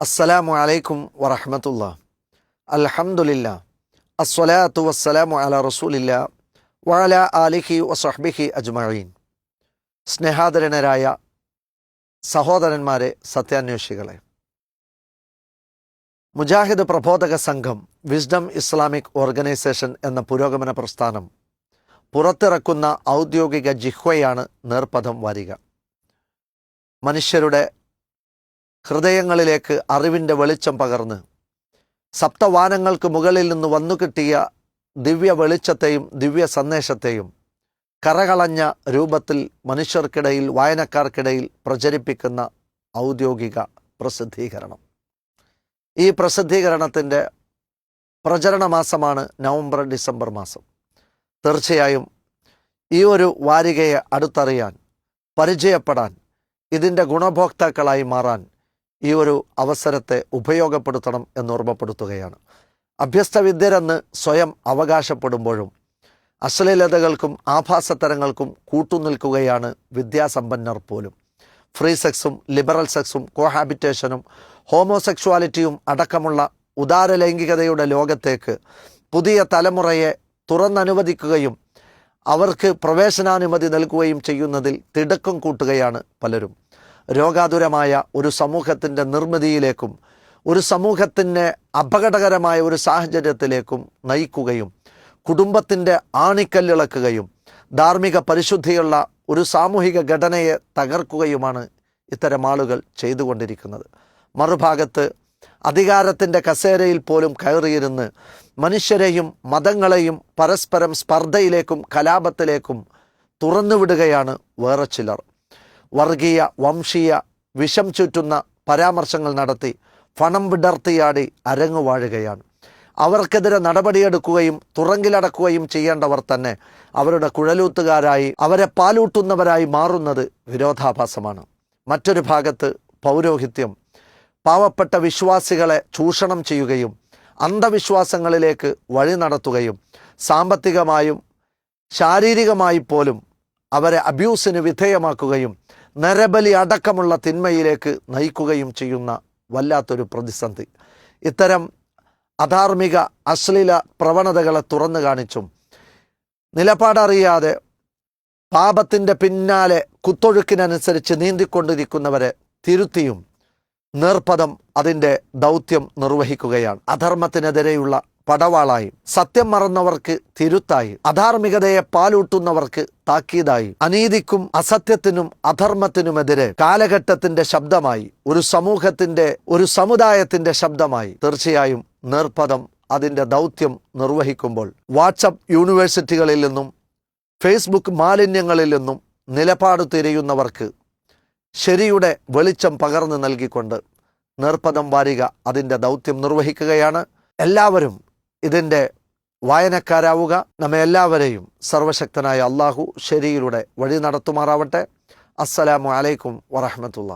അസ്സലാമു അലൈക്കും വറഹമത്തുള്ള അലഹമുല്ല അസ്വലാത്തു വസ്സലാമു അല റസൂലില്ല വഅല ആലിഹി വസഹ്ബിഹി അജ്മഈൻ. സ്നേഹാദരനരായ സഹോദരന്മാരെ സത്യാന്വേഷികളെ. മുജാഹിദ് പ്രബോധക സംഘം വിസ്ഡം ഇസ്ലാമിക് ഓർഗനൈസേഷൻ എന്ന പുരോഗമന പ്രസ്ഥാനം പുറത്തിറക്കുന്ന ഔദ്യോഗിക ജിഹ്വയാണ് നേർപഥം വരിക. മനുഷ്യരുടെ ഹൃദയങ്ങളിലേക്ക് അറിവിന്റെ വെളിച്ചം പകർന്ന്. സപ്തവാനങ്ങൾക്ക് മുകളിൽ നിന്ന് വന്നു കിട്ടിയ ദിവ്യ വെളിച്ചത്തെയും ദിവ്യ സന്ദേശത്തെയും കറകളഞ്ഞ രൂപത്തിൽ മനുഷ്യർക്കിടയിൽ വായനക്കാർക്കിടയിൽ പ്രചരിപ്പിക്കുന്ന ഔദ്യോഗിക പ്രസിദ്ധീകരണം. ഈ പ്രസിദ്ധീകരണത്തിന്റെ പ്രചരണ മാസമാണ് നവംബർ ഡിസംബർ മാസം. തീർച്ചയായും ഈ ഒരു വാരികയെ അടുത്തറിയാൻ പരിചയപ്പെടാൻ ഇതിന്റെ ഗുണഭോക്താക്കളായി മാറാൻ ഈ ഒരു അവസരത്തെ ഉപയോഗപ്പെടുത്തണം എന്ന് ഓർമ്മപ്പെടുത്തുകയാണ്. അഭ്യസ്തവിദ്യരെന്ന് സ്വയം അവകാശപ്പെടുമ്പോഴും അശ്ലീലതകൾക്കും ആഭാസത്തരങ്ങൾക്കും കൂട്ടുനിൽക്കുകയാണ് വിദ്യാസമ്പന്നർ പോലും. ഫ്രീ സെക്സും ലിബറൽ സെക്സും കോഹാബിറ്റേഷനും ഹോമോസെക്ഷുവാലിറ്റിയും അടക്കമുള്ള ഉദാര ലൈംഗികതയുടെ ലോകത്തേക്ക് പുതിയ തലമുറയെ തുറന്നനുവദിക്കുകയും അവർക്ക് പ്രവേശനാനുമതി നൽകുകയും ചെയ്യുന്നതിൽ തിടുക്കം കൂട്ടുകയാണ് പലരും. രോഗാതുരമായ ഒരു സമൂഹത്തിന്റെ നിർമ്മിതിയിലേക്കും ഒരു സമൂഹത്തിന്റെ അപകടകരമായ ഒരു സാഹചര്യത്തിലേക്കും നയിക്കുകയും കുടുംബത്തിന്റെ ആണിക്കല്ലിളക്കുകയും ധാർമ്മിക പരിശുദ്ധിയുള്ള ഒരു സാമൂഹിക ഘടനയെ തകർക്കുകയുമാണ് ഇത്തരം ആളുകൾ ചെയ്തുകൊണ്ടിരിക്കുന്നത്. മറുഭാഗത്ത് അധികാരത്തിന്റെ കസേരയിൽ പോലും കയറിയിരുന്ന് മനുഷ്യരെയും മതങ്ങളെയും പരസ്പരം സ്പർദ്ധയിലേക്കും കലാപത്തിലേക്കും തുറന്നുവിടുകയാണ് വേറെ ചിലർ. വർഗീയ വംശീയ വിഷം ചുറ്റുന്ന പരാമർശങ്ങൾ നടത്തി പണം വിടർത്തിയാടി അരങ്ങുവാഴുകയാണ് അവർക്കെതിരെ നടപടിയെടുക്കുകയും തുറങ്കിലടക്കുകയും ചെയ്യേണ്ടവർ തന്നെ അവരുടെ കുഴലൂത്തുകാരായി അവരെ പാലൂട്ടുന്നവരായി മാറുന്നത് വിരോധാഭാസമാണ്. മറ്റൊരു ഭാഗത്ത് പൗരോഹിത്യം. പാവപ്പെട്ട വിശ്വാസികളെ ചൂഷണം ചെയ്യുകയും അന്ധവിശ്വാസങ്ങളിലേക്ക് വഴി നടത്തുകയും സാമ്പത്തികമായും ശാരീരികമായി പോലും അവരെ അബ്യൂസിന് വിധേയമാക്കുകയും നരബലി അടക്കമുള്ള തിന്മയിലേക്ക് നയിക്കുകയും ചെയ്യുന്ന വല്ലാത്തൊരു പ്രതിസന്ധി. ഇത്തരം അധാർമിക അശ്ലീല പ്രവണതകളെ തുറന്നു കാണിച്ചും നിലപാടറിയാതെ പാപത്തിന്റെ പിന്നാലെ കുത്തൊഴുക്കിനനുസരിച്ച് നീന്തിക്കൊണ്ടിരിക്കുന്നവരെ തിരുത്തിയും നേർപ്പദം അതിന്റെ ദൗത്യം നിർവഹിക്കുകയാണ്. അധർമ്മത്തിനെതിരെയുള്ള പടവാളായി. സത്യം മറന്നവർക്ക് തിരുത്തായി. അധാർമികതയെ പാലൂട്ടുന്നവർക്ക് താക്കീതായി. അനീതിക്കും അസത്യത്തിനും അധർമ്മത്തിനുമെതിരെ കാലഘട്ടത്തിന്റെ ശബ്ദമായി. ഒരു സമൂഹത്തിന്റെ ഒരു സമുദായത്തിന്റെ ശബ്ദമായി. തീർച്ചയായും നേർപ്പദം അതിന്റെ ദൗത്യം നിർവഹിക്കുമ്പോൾ. വാട്സപ്പ് യൂണിവേഴ്സിറ്റികളിൽ നിന്നും ഫേസ്ബുക്ക് മാലിന്യങ്ങളിൽ നിന്നും നിലപാട് തിരയുന്നവർക്ക് ശരിയുടെ വെളിച്ചം പകർന്നു നൽകിക്കൊണ്ട് നേർപ്പദം വാരിക അതിന്റെ ദൗത്യം നിർവഹിക്കുകയാണ്. എല്ലാവരും ഇതിന്റെ വായനക്കാരാവുക. നമ്മെ എല്ലാവരെയും സർവശക്തനായ അള്ളാഹു ശരിയിലൂടെ വഴി നടത്തുമാറാവട്ടെ. അസ്സലാമു അലൈക്കും വറഹമത്തുള്ള